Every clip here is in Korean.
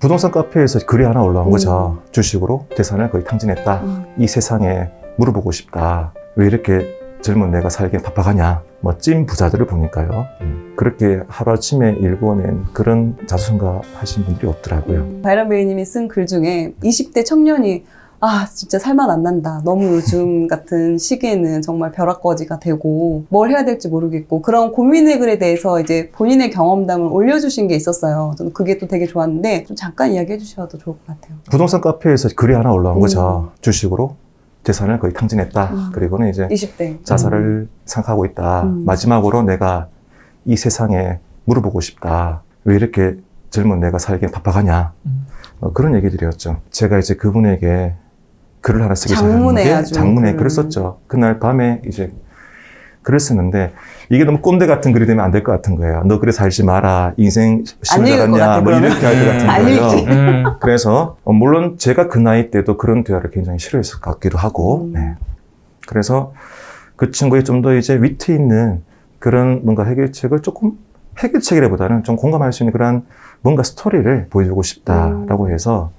부동산 카페에서 글이 하나 올라온 음. 거죠. 주식으로 재산을 거의 탕진했다. 음. 이 세상에 물어보고 싶다. 왜 이렇게 젊은 내가 살기에 바빠가냐. 뭐 찐 부자들을 보니까요. 음, 그렇게 하루아침에 읽어낸 그런 자수성가 하신 분들이 없더라고요. 바이런 베이님이 쓴 글 중에 20대 청년이 아 진짜 살만 안 난다. 너무 요즘 같은 시기에는 정말 벼락거지가 되고 뭘 해야 될지 모르겠고 그런 고민의 글에 대해서 이제 본인의 경험담을 올려주신 게 있었어요. 저는 그게 또 되게 좋았는데 좀 잠깐 이야기해 주셔도 좋을 것 같아요. 부동산 카페에서 글이 하나 올라온 음. 거죠. 주식으로 재산을 거의 탕진했다. 음. 그리고는 이제 20대 자살을 생각하고 있다. 음. 마지막으로 내가 이 세상에 물어보고 싶다. 왜 이렇게 젊은 내가 살기에 바빠가냐. 음. 어, 그런 얘기들이었죠. 제가 이제 그분에게 글을 하나 쓰기 장문에 시작했는데 아주 장문에 글을. 글을 썼죠. 그날 밤에 이제 글을 썼는데 이게 너무 꼰대 같은 글이 되면 안 될 것 같은 거예요. 너 그래 살지 마라. 인생 심을 같아, 뭐. 이렇게 할 것 같은 안 거예요. 음. 그래서 어, 물론 제가 그 나이 때도 그런 대화를 굉장히 싫어했을 것 같기도 하고 음. 네. 그래서 그 친구의 좀 더 이제 위트 있는 그런 뭔가 해결책을 조금 해결책이라보다는 좀 공감할 수 있는 그런 뭔가 스토리를 보여주고 싶다라고 음. 해서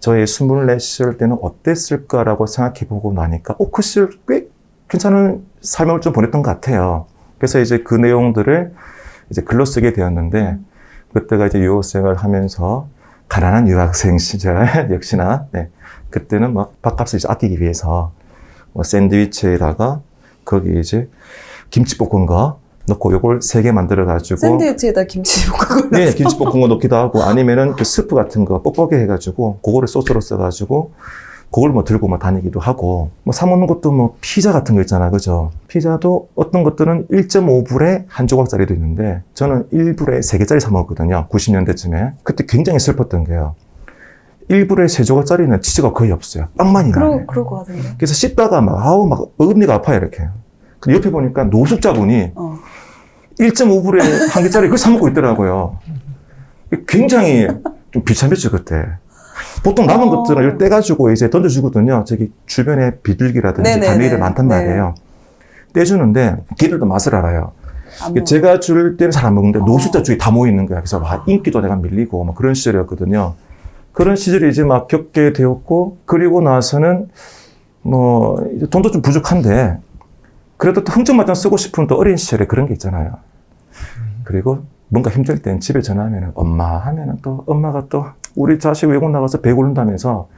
저의 24살 때는 어땠을까라고 생각해 보고 나니까 어, 그 시절 꽤 괜찮은 삶을 좀 보냈던 것 같아요. 그래서 이제 그 내용들을 이제 글로 쓰게 되었는데 그때가 이제 유학생을 하면서 가난한 유학생 시절 역시나 네. 그때는 막 밥값을 이제 아끼기 위해서 뭐 샌드위치에다가 거기 이제 김치 볶은 거 넣고 요걸 세 개 만들어 가지고 샌드위치에다 김치 볶아 네, 김치 볶은 거 넣기도 하고 아니면은 그 스프 같은 거 뻑뻑하게 해가지고 그거를 소스로 써가지고 그걸 뭐 들고 뭐 다니기도 하고 뭐 사 먹는 것도 뭐 피자 같은 거 있잖아, 그죠? 피자도 어떤 것들은 1.5불에 한 조각짜리도 있는데 저는 1불에 세 개짜리 사 먹었거든요. 90년대쯤에 그때 굉장히 슬펐던 게요. 1불에 세 조각짜리는 치즈가 거의 없어요. 빵만이 나요. 그러, 그럴 것 같은데 그래서 씹다가 막 아우 막 어금니가 아파요 이렇게. 근데 옆에 보니까 노숙자분이 어. 1.5불에 한 개짜리 그걸 사 먹고 있더라고요. 굉장히 좀 비참했죠, 그때. 보통 남은 어. 것들은 이걸 떼가지고 이제 던져주거든요. 저기 주변에 비둘기라든지. 가미가 많단 네. 말이에요. 떼주는데 걔들도 맛을 알아요. 제가 줄 때는 잘 안 먹는데 어. 노숙자 쪽이 다 모이는 거야. 그래서 와, 인기도 내가 밀리고 막 그런 시절이었거든요. 그런 시절이 이제 막 겪게 되었고 그리고 나서는 뭐 이제 돈도 좀 부족한데 그래도 또 흥청맞짱 쓰고 싶은 또 어린 시절에 그런 게 있잖아요. 그리고 뭔가 힘들 땐 집에 전화하면 엄마 하면은 또 엄마가 또 우리 자식 외국 나가서 배 고른다면서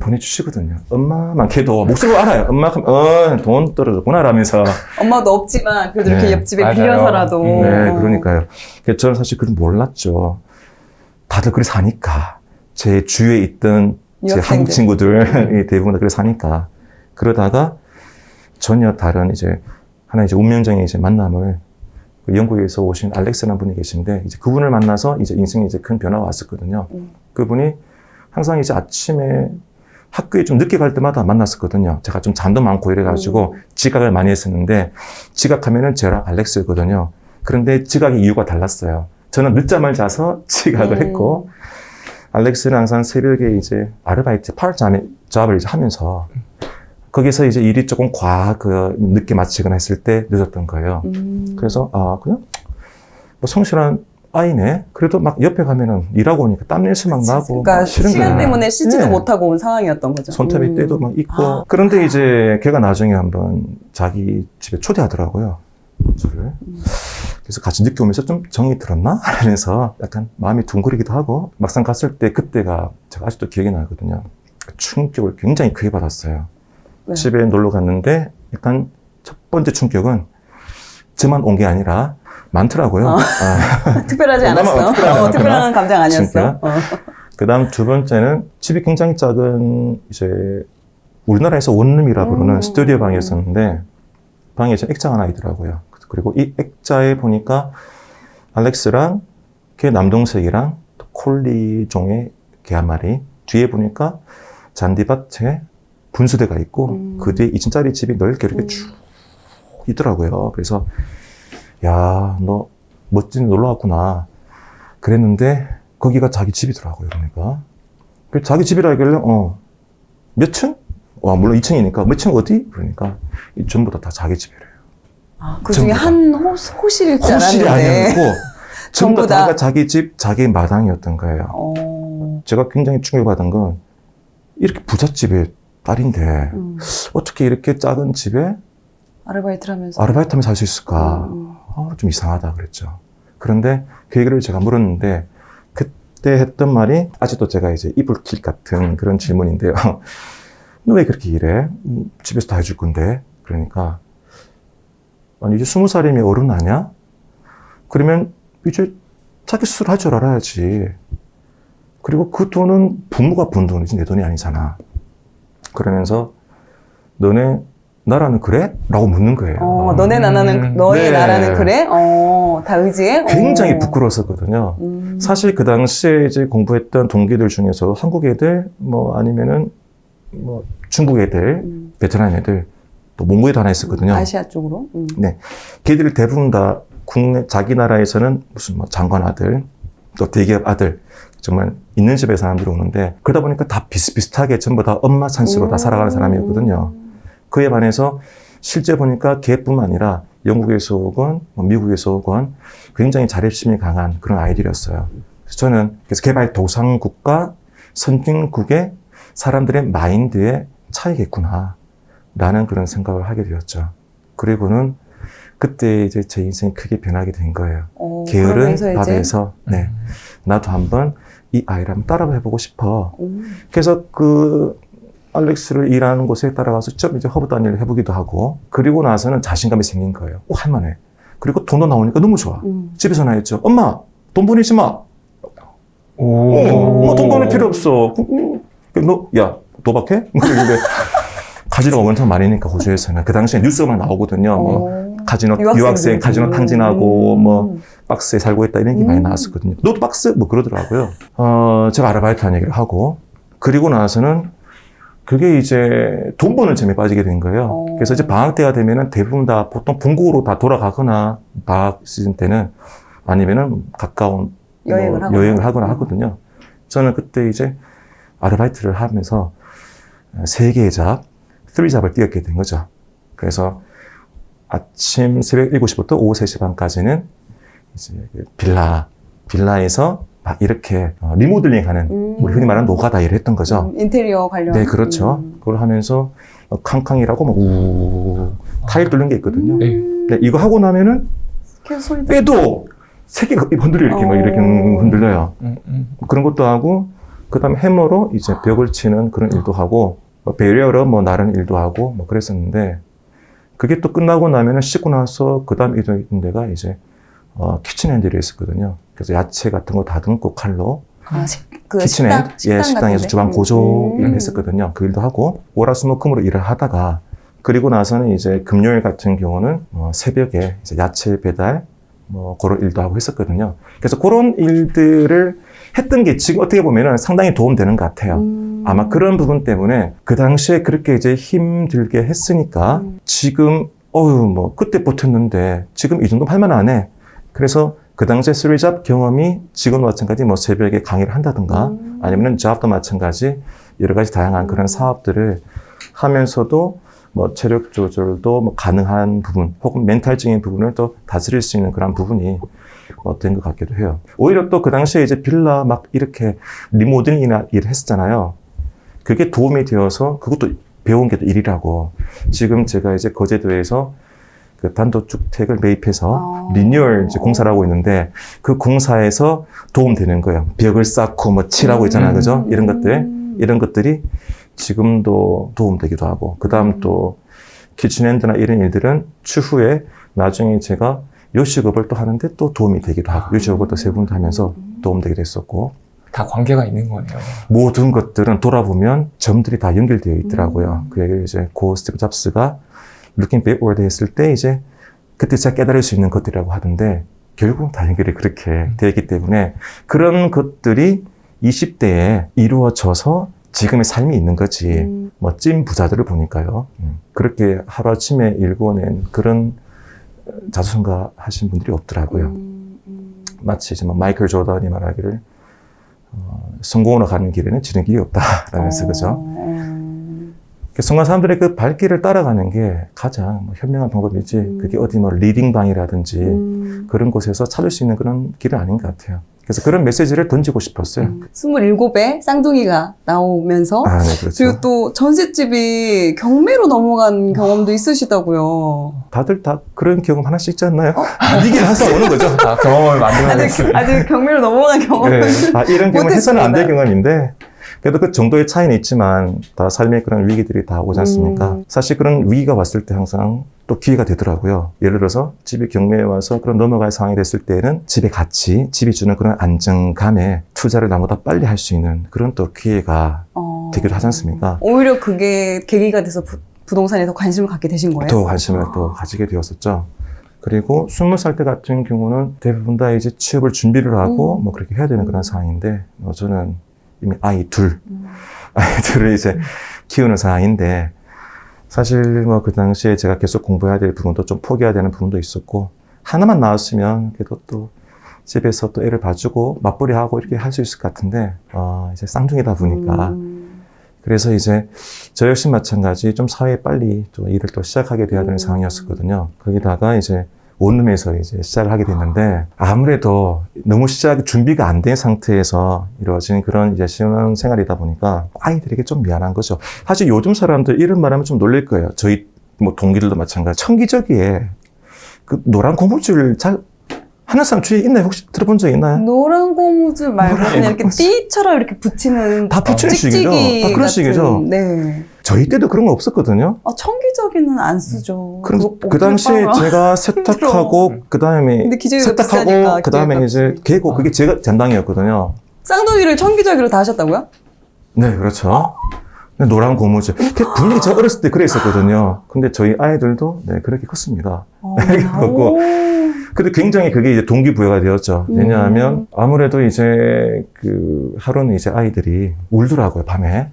보내주시거든요. 엄마만 걔도 목소리로 알아요. 엄마 어, 돈 떨어졌구나 라면서 엄마도 없지만 그래도 이렇게 네, 옆집에 맞아요. 빌려서라도 음, 네, 그러니까요. 그래서 저는 사실 그걸 몰랐죠. 다들 그리 사니까. 제 주위에 있던 제. 한국 친구들이 대부분 다 그래 사니까. 그러다가 전혀 다른 이제 하나 이제 운명적인 이제 만남을 그 영국에서 오신 알렉스라는 분이 계신데 이제 그분을 만나서 이제 인생에 이제 큰 변화가 왔었거든요. 음. 그분이 항상 이제 아침에 학교에 좀 늦게 갈 때마다 만났었거든요. 제가 좀 잠도 많고 이래가지고 지각을 많이 했었는데 지각하면은 저랑 알렉스거든요. 그런데 지각의 이유가 달랐어요. 저는 늦잠을 자서 지각을 음. 했고 알렉스는 항상 새벽에 이제 아르바이트 파트타임 잡을 이제 하면서 거기서 이제 일이 조금 과, 그, 늦게 마치거나 했을 때 늦었던 거예요. 음. 그래서, 아, 그냥, 뭐 성실한 아이네. 그래도 막 옆에 가면은 일하고 오니까 땀냄새 막 나고. 그러니까 막 싫은 시간 거야. 때문에 씻지도 네. 못하고 온 상황이었던 거죠. 손톱에 음. 때도 막 있고. 아. 그런데 이제 걔가 나중에 한번 자기 집에 초대하더라고요. 저를. 그래서 같이 늦게 오면서 좀 정이 들었나? 하면서 약간 마음이 둥그리기도 하고 막상 갔을 때 그때가 제가 아직도 기억이 나거든요. 충격을 굉장히 크게 받았어요. 왜요? 집에 놀러 갔는데 일단 첫 번째 충격은 저만 온 게 아니라 많더라고요. 어. 아, 특별하지 않았어. 특별하지 어, 특별한 감정 아니었어. 어. 그다음 두 번째는 집이 굉장히 작은 이제 우리나라에서 원룸이라 부르는 음. 스튜디오 방이었었는데 방에 이제 액자가 하나 있더라고요. 그리고 이 액자에 보니까 알렉스랑 걔 남동생이랑 또 콜리 종의 개 한 마리 뒤에 보니까 잔디밭에 분수대가 있고 음. 그 뒤에 2층짜리 집이 넓게 이렇게 음. 쭉 있더라고요. 그래서 야, 너 멋진 놀러 왔구나. 그랬는데 거기가 자기 집이더라고요. 그러니까 그 자기 집이라 하길래 어, 몇 층? 와, 물론 2층이니까 몇 층 어디? 그러니까 이 전부 다, 다 자기 집이래요. 아, 그 중에. 한 호, 호실일 줄 호실이 알았는데. 아니었고 전부 다 다. 자기 집, 자기 마당이었던 거예요. 어. 제가 굉장히 충격받은 건 이렇게 부잣집의 딸인데 음. 어떻게 이렇게 작은 집에 아르바이트를 하면서. 아르바이트 하면서 살 수 있을까? 음, 아, 좀 이상하다 그랬죠. 그런데 그 얘기를 제가 물었는데 그때 했던 말이 아직도 제가 이제 이불킥 같은 그런 질문인데요. 너 왜 그렇게 일해? 음, 집에서 다 해줄 건데. 그러니까 아니 이제 스무 살이면 어른 아냐? 그러면 이제 자기 스스로 할줄 알아야지. 그리고 그 돈은 부모가 번 돈이지 내 돈이 아니잖아. 그러면서 너네 나라는 그래? 라고 묻는 거예요. 어, 너네 나라는, 음. 너의 네. 나라는 그래? 어, 다 의지해? 굉장히 어. 부끄러웠었거든요. 음. 사실 그 당시에 이제 공부했던 동기들 중에서 한국 애들, 뭐 아니면은 뭐 중국 애들, 음. 베트남 애들, 또 몽고에도 하나 있었거든요. 아시아 쪽으로. 음. 걔들 대부분 다 국내, 자기 나라에서는 무슨 뭐 장관 아들, 또 대기업 아들, 정말 있는 집에 사람들이 오는데 그러다 보니까 다 비슷비슷하게 전부 다 엄마 찬스로 다 살아가는 사람이었거든요. 그에 반해서 실제 보니까 걔뿐만 아니라 영국에서 오건 뭐 미국에서 오건 굉장히 자립심이 강한 그런 아이들이었어요. 그래서 저는 그래서 개발 도상국과 선진국의 사람들의 마인드의 차이겠구나 라는 그런 생각을 하게 되었죠. 그리고는 그때 이제 제 인생이 크게 변하게 된 거예요. 어, 게으른 밥에서 네 나도 한번 이 아이를 한번 따라 해보고 싶어. 음. 그래서 그 알렉스를 일하는 곳에 따라가서 좀 이제 허브 단일을 해보기도 하고 그리고 나서는 자신감이 생긴 거예요. 오, 할만해. 그리고 돈도 나오니까 너무 좋아. 음. 집에 전화했죠. 엄마, 돈 보내지 마. 오. 어, 뭐돈 보낼 필요 없어. 음, 음. 너, 야, 도박해? 뭐 이러는데 카지노가 엄청 많으니까 호주에서는 그 당시에 뉴스가 막 나오거든요. 뭐 어. 카지노 유학생들. 유학생 카지노 음. 탕진하고 뭐 박스에 살고 있다 이런 게 많이 음. 나왔었거든요. 너도 박스? 뭐 그러더라고요. 어, 제가 아르바이트 한 얘기를 하고, 그리고 나서는 그게 이제 돈 버는 재미에 빠지게 된 거예요. 어. 그래서 이제 방학 때가 되면은 대부분 다 보통 본국으로 다 돌아가거나 방학 시즌 때는 아니면은 가까운 뭐 여행을 하거나. 여행을 하거나 하거든요. 저는 그때 이제 아르바이트를 하면서 세 개의 잡, 3잡을 뛰었게 된 거죠. 그래서 아침 새벽 7시부터 오후 3시 반까지는 이제 그 빌라, 빌라에서 막 이렇게 어, 리모델링 하는 음. 우리 흔히 말하는 노가다 일을 했던 거죠. 음, 인테리어 관련. 네, 그렇죠. 음. 그걸 하면서 어, 캉캉이라고 막 우, 타일 뚫는 게 있거든요. 네. 네, 이거 하고 나면은 계속 소리 들 빼도 세 개가 흔들려 이렇게 막 이렇게 어. 흔들려요. 음, 음. 그런 것도 하고 그다음에 해머로 이제 벽을 치는 그런 일도 하고 뭐 베리어로 뭐 나르는 일도 하고 뭐 그랬었는데 그게 또 끝나고 나면은 씻고 나서 그다음 이동했던 데가 이제 어, 키친핸들이 있었거든요. 그래서 야채 같은 거 다듬고 칼로 아, 식, 그 키친핸드 식당, 예 식당에서 같은데? 주방 고조 음. 일을 했었거든요. 그 일도 하고 월화수목금으로 일을 하다가 그리고 나서는 이제 금요일 같은 경우는 어, 새벽에 이제 야채 배달 뭐 그런 일도 하고 했었거든요. 그래서 그런 일들을 했던 게 지금 어떻게 보면은 상당히 도움되는 것 같아요. 음. 아마 그런 부분 때문에 그 당시에 그렇게 이제 힘들게 했으니까 음. 지금 어유 뭐 그때 버텼는데 지금 이 정도 할만 하네. 그래서 그 당시에 쓰리잡 경험이 지금 마찬가지 뭐 새벽에 강의를 한다든가 음. 아니면은 잡도 마찬가지 여러 가지 다양한 그런 음. 사업들을 하면서도 뭐 체력 조절도 뭐 가능한 부분 혹은 멘탈적인 부분을 또 다스릴 수 있는 그런 부분이 어, 된것 같기도 해요. 오히려 또 그 당시에 이제 빌라 막 이렇게 리모델링이나 일을 했었잖아요. 그게 도움이 되어서 그것도 배운 게 또 일이라고. 지금 제가 이제 거제도에서 그 단독주택을 매입해서 아. 리뉴얼 이제 공사를 하고 있는데 그 공사에서 도움되는 거예요. 벽을 쌓고 뭐 칠하고 있잖아요. 그죠? 이런 것들. 음. 이런 것들이 지금도 도움되기도 하고, 그 다음 음. 또 키친핸드나 이런 일들은 추후에 나중에 제가 요식업을 또 하는데 또 도움이 되기도 하고, 요식업을 또세 군데 하면서 도움되기도 했었고, 다 관계가 있는 거네요. 모든 것들은 돌아보면 점들이 다 연결되어 있더라고요. 음. 그 얘기를 이제 고 스티브 잡스가 Looking Backward 했을 때 이제 그때 제가 깨달을 수 있는 것들이라고 하던데 결국 다 연결이 그렇게 되어 있기 때문에 그런 것들이 20대에 이루어져서 지금의 삶이 있는 거지. 음. 뭐찐 부자들을 보니까요. 음, 그렇게 하루아침에 일궈낸 그런 자수성가 하신 분들이 없더라고요. 음. 음. 마치 이제 뭐 마이클 조던이 말하기를 어, 성공으로 가는 길에는 지는 길이 없다라면서 그죠. 어. 그 성공한 사람들의 그 발길을 따라가는 게 가장 뭐 현명한 방법이지. 음. 그게 어디 뭐 리딩방이라든지 음. 그런 곳에서 찾을 수 있는 그런 길은 아닌 것 같아요. 그래서 그런 메시지를 던지고 싶었어요. 음. 27에 쌍둥이가 나오면서 아, 네, 그렇죠. 그리고 또 전셋집이 경매로 넘어간 경험도 있으시다고요. 다들 다 그런 경험 하나씩 있지 않나요? 위기는 항상 오는 거죠. 아, 경험을 아직, 만들어냈어요. 아직 경매로 넘어간 경험은 네. 아, 이런 경우는 해서는 안 될. 경험인데, 그래도 그 정도의 차이는 있지만, 다 삶의 그런 위기들이 다 오지 않습니까? 음. 사실 그런 위기가 왔을 때 항상 또 기회가 되더라고요. 예를 들어서 집이 경매에 와서 그런 넘어갈 상황이 됐을 때는 집의 가치, 집이 주는 그런 안정감에 투자를 나보다 빨리 할 수 있는 그런 또 기회가 어. 되기도 하지 않습니까? 오히려 그게 계기가 돼서 부, 부동산에 더 관심을 갖게 되신 거예요? 더 관심을 또 가지게 되었었죠. 그리고 스무 살 때 같은 경우는 대부분 다 이제 취업을 준비를 하고 음. 뭐 그렇게 해야 되는 그런 상황인데 어, 저는 이미 아이 둘, 음. 아이 둘을 이제 키우는 상황인데 사실 뭐 그 당시에 제가 계속 공부해야 될 부분도 좀 포기해야 되는 부분도 있었고 하나만 나왔으면 그래도 또 집에서 또 애를 봐주고 맞벌이 하고 이렇게 할 수 있을 것 같은데 어, 이제 쌍둥이다 보니까 음. 그래서 이제 저 역시 마찬가지 좀 사회에 빨리 좀 일을 또 시작하게 돼야 되는 음. 상황이었었거든요. 거기다가 이제 원룸에서 이제 시작을 하게 됐는데 아무래도 너무 시작 준비가 안 된 상태에서 이루어진 그런 이제 신혼 생활이다 보니까 아이들에게 좀 미안한 거죠. 사실 요즘 사람들 이런 말하면 좀 놀랄 거예요. 저희 뭐 동기들도 마찬가지. 청기저기에 그 노란 고무줄 잘 하는 사람 주위에 있나요? 혹시 들어본 적 있나요? 노란 고무줄 말고 노란 그냥 이렇게. 띠처럼 이렇게 붙이는 다 붙이는 식이죠. 다 그런 식이죠. 네. 저희 때도 그런 거 없었거든요. 아, 청기저기는 안 쓰죠. 그럼 그거 그 당시에. 제가 세탁하고 그 다음에 근데 기저귀가 세탁하고 비싸니까 그 다음에 기저귀 이제. 개고 그게 제가 담당이었거든요. 쌍둥이를 청기저기로 다 하셨다고요? 네, 그렇죠. 노란 고무줄. 그 분위기 제가 어렸을 때 그랬었거든요. 근데 저희 아이들도 네, 그렇게 컸습니다. 어. 근데 굉장히 그게 이제 동기부여가 되었죠. 음. 왜냐하면 아무래도 이제 그 하루는 이제 아이들이 울더라고요, 밤에.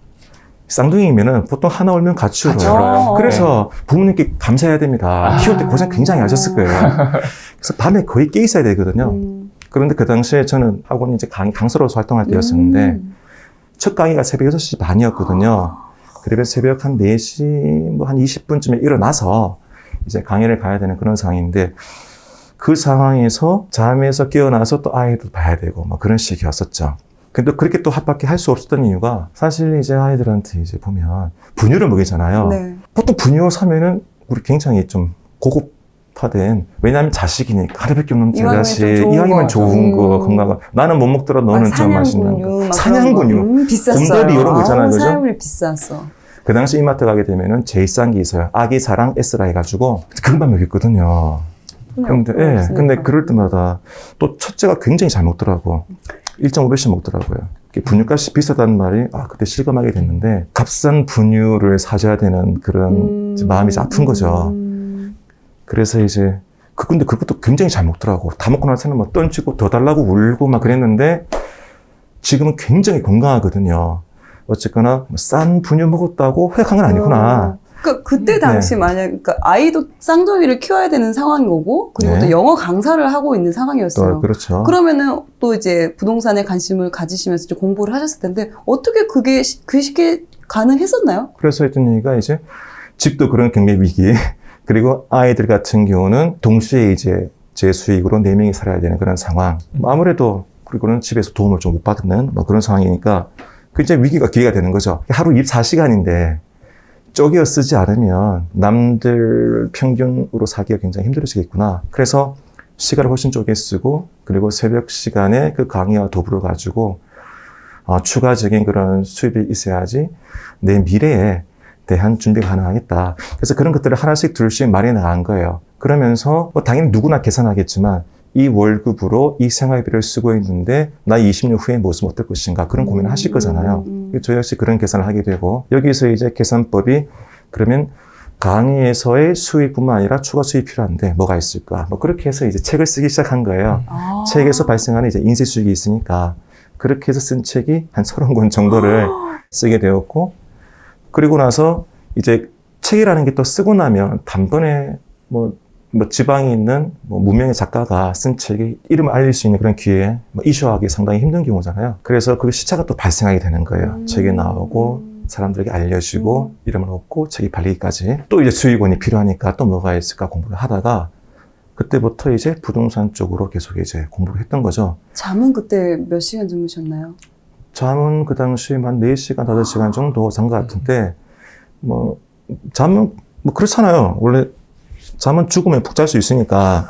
쌍둥이면은 보통 하나 울면 같이 같이 울어요. 울어요. 그래서 부모님께 감사해야 됩니다. 아. 키울 때 고생 굉장히 하셨을 거예요. 그래서 밤에 거의 깨 있어야 되거든요. 음. 그런데 그 당시에 저는 학원 이제 강, 강사로서 활동할 때였었는데 음. 첫 강의가 새벽 6시 반이었거든요. 그래서 새벽 한 4시, 뭐 한 20분쯤에 일어나서 이제 강의를 가야 되는 그런 상황인데 그 상황에서 잠에서 깨어나서 또 아이도 봐야 되고 뭐 그런 식이었었죠. 근데 그렇게 또 합밖에 할 수 없었던 이유가 사실 이제 아이들한테 이제 보면 분유를 먹이잖아요. 네. 보통 분유 사면은 우리 굉장히 좀 고급화된 왜냐하면 자식이니까 하루밖에 없는 자식 이왕이면 거. 좋은 거 음. 건강한 나는 못 먹더라 너는 좀 맛있는 거막 사냥분유 거. 음. 곰돌이 이런 거 있잖아요, 그죠? 사용률 비쌌어. 그 당시 이마트 가게 되면은 제일 싼 게 있어요 아기 사랑 S라 해가지고 금방 먹였거든요 근데 예. 근데 그럴 때마다 또 첫째가 굉장히 잘 먹더라고 1.5배씩 먹더라고요 분유값이 비싸다는 말이 아 그때 실감하게 됐는데 값싼 분유를 사줘야 되는 그런 음. 마음이 이제 아픈 거죠 음. 그래서 이제 그 근데 그것도 굉장히 잘 먹더라고. 다 먹고 나서는 뭐 던지고 더 달라고 울고 막 그랬는데 지금은 굉장히 건강하거든요. 어쨌거나 뭐싼 분유 먹었다고 회역한 건 아니구나. 어. 그러니까 그때 당시 네. 만약 그러니까 아이도 쌍둥이를 키워야 되는 상황인 거고 그리고 네. 또 영어 강사를 하고 있는 상황이었어요. 또 그렇죠. 그러면은 또 이제 부동산에 관심을 가지시면서 이제 공부를 하셨을 텐데 어떻게 그게 시- 그 시기에 가능했었나요? 그래서 했던 얘기가 이제 집도 그런 경매 위기 그리고 아이들 같은 경우는 동시에 이제 제 수익으로 네 명이 살아야 되는 그런 상황. 뭐 아무래도 그리고는 집에서 도움을 좀 못 받는 뭐 그런 상황이니까 그 이제 위기가 기회가 되는 거죠. 하루 24시간인데 쪼개어 쓰지 않으면 남들 평균으로 살기가 굉장히 힘들어지겠구나. 그래서 시간을 훨씬 쪼개 쓰고 그리고 새벽 시간에 그 강의와 더불어 가지고 어, 추가적인 그런 수입이 있어야지 내 미래에 대한 준비가 가능하겠다. 그래서 그런 것들을 하나씩 둘씩 마련해 나간 거예요. 그러면서 뭐 당연히 누구나 계산하겠지만 이 월급으로 이 생활비를 쓰고 있는데 나 20년 후에 무엇을 어떨 것인가 그런 고민을 하실 거잖아요. 음, 음. 저 역시 그런 계산을 하게 되고 여기서 이제 계산법이 그러면 강의에서의 수익뿐만 아니라 추가 수익이 필요한데 뭐가 있을까? 뭐 그렇게 해서 이제 책을 쓰기 시작한 거예요. 아. 책에서 발생하는 이제 인쇄 수익이 있으니까 그렇게 해서 쓴 책이 한 30권 정도를 쓰게 되었고 그리고 나서 이제 책이라는 게 또 쓰고 나면 단번에 뭐, 뭐 지방에 있는 뭐 무명의 작가가 쓴 책이 이름을 알릴 수 있는 그런 기회에 뭐 이슈하기 상당히 힘든 경우잖아요. 그래서 그 시차가 또 발생하게 되는 거예요. 음. 책이 나오고 사람들에게 알려지고 음. 이름을 얻고 책이 팔리기까지 또 이제 수익원이 필요하니까 또 뭐가 있을까 공부를 하다가 그때부터 이제 부동산 쪽으로 계속 이제 공부를 했던 거죠. 잠은 그때 몇 시간 주무셨나요? 잠은 그 당시에 한 4시간, 5시간 정도 잔 것 같은데, 뭐, 잠은, 뭐, 그렇잖아요. 원래, 잠은 죽으면 푹 잘 수 있으니까,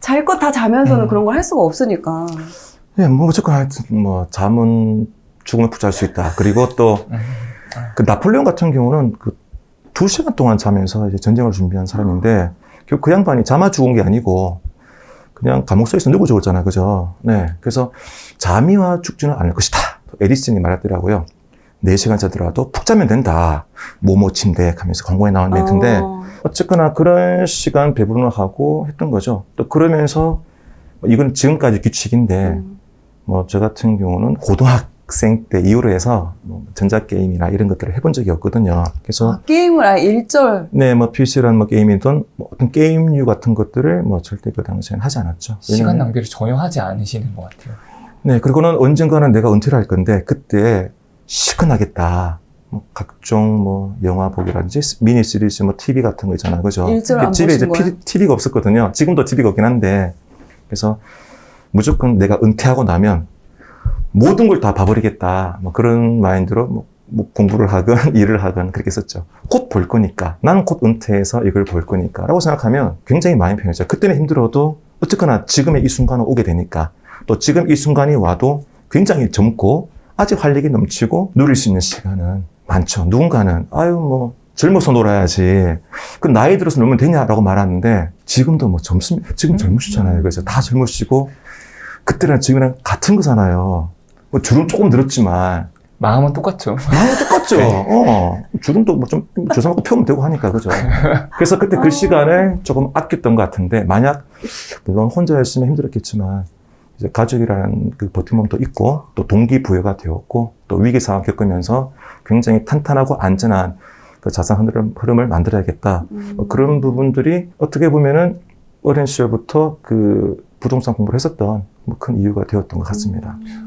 잘 것 다 자면서는 음. 그런 걸 할 수가 없으니까. 예, 뭐, 어쨌거나 하여튼, 뭐, 잠은 죽으면 푹 잘 수 있다. 그리고 또, 음. 그 나폴레옹 같은 경우는 그, 두 시간 동안 자면서 이제 전쟁을 준비한 사람인데, 결국 그 양반이 잠아 죽은 게 아니고, 그냥 감옥 속에서 누구 죽었잖아요. 그죠? 네. 그래서 잠이 와 죽지는 않을 것이다. 에디슨이 말했더라고요. 4시간 자더라도 푹 자면 된다. 모모 침대 하면서 광고에 나온 멘트인데, 어, 어쨌거나 그런 시간 배분을 하고 했던 거죠. 또 그러면서, 이건 지금까지 규칙인데, 음. 뭐, 저 같은 경우는 고등학생 때 이후로 해서, 뭐 전자 게임이나 이런 것들을 해본 적이 없거든요. 그래서, 아, 게임을 아예 일절 네, 뭐, PC라는 뭐 게임이든, 뭐 어떤 게임류 같은 것들을 뭐, 절대 그 당시에는 하지 않았죠. 시간 왜냐면- 낭비를 전혀 하지 않으시는 것 같아요. 네, 그리고는 언젠가는 내가 은퇴를 할 건데, 그때 시큰하겠다. 뭐 각종 뭐, 영화 보기라든지, 미니 시리즈, 뭐, TV 같은 거 있잖아요. 그죠? 일절 안 집에 이제 보신 거예요? TV가 없었거든요. 지금도 TV가 없긴 한데, 그래서 무조건 내가 은퇴하고 나면 모든 걸 다 봐버리겠다. 뭐 그런 마인드로 뭐, 뭐 공부를 하건 일을 하건 그렇게 썼죠. 곧 볼 거니까. 나는 곧 은퇴해서 이걸 볼 거니까. 라고 생각하면 굉장히 마음이 편해져요. 그때는 힘들어도 어쨌거나 지금의 이 순간은 오게 되니까. 또 지금 이 순간이 와도 굉장히 젊고 아직 활력이 넘치고 누릴 수 있는 시간은 많죠. 누군가는 아유 뭐 젊어서 놀아야지. 그 나이 들어서 놀면 되냐라고 말하는데 지금도 뭐 젊습 지금 젊으시잖아요. 그래서 다 젊으시고 그때랑 지금이랑 같은 거잖아요. 뭐 주름 조금 늘었지만 마음은 똑같죠. 마음이 똑같죠. 어, 주름도 뭐좀 조사하고 펴면 되고 하니까 그죠. 그래서 그때 그 아. 시간을 조금 아꼈던 것 같은데 만약 물론 혼자였으면 힘들었겠지만 이제 가족이라는 그 버팀목도 있고 또 동기부여가 되었고 또 위기 상황 겪으면서 굉장히 탄탄하고 안전한 그 자산 흐름, 흐름을 만들어야겠다. 음. 뭐 그런 부분들이 어떻게 보면은 어린 시절부터 그 부동산 공부를 했었던 뭐 큰 이유가 되었던 것 같습니다. 음.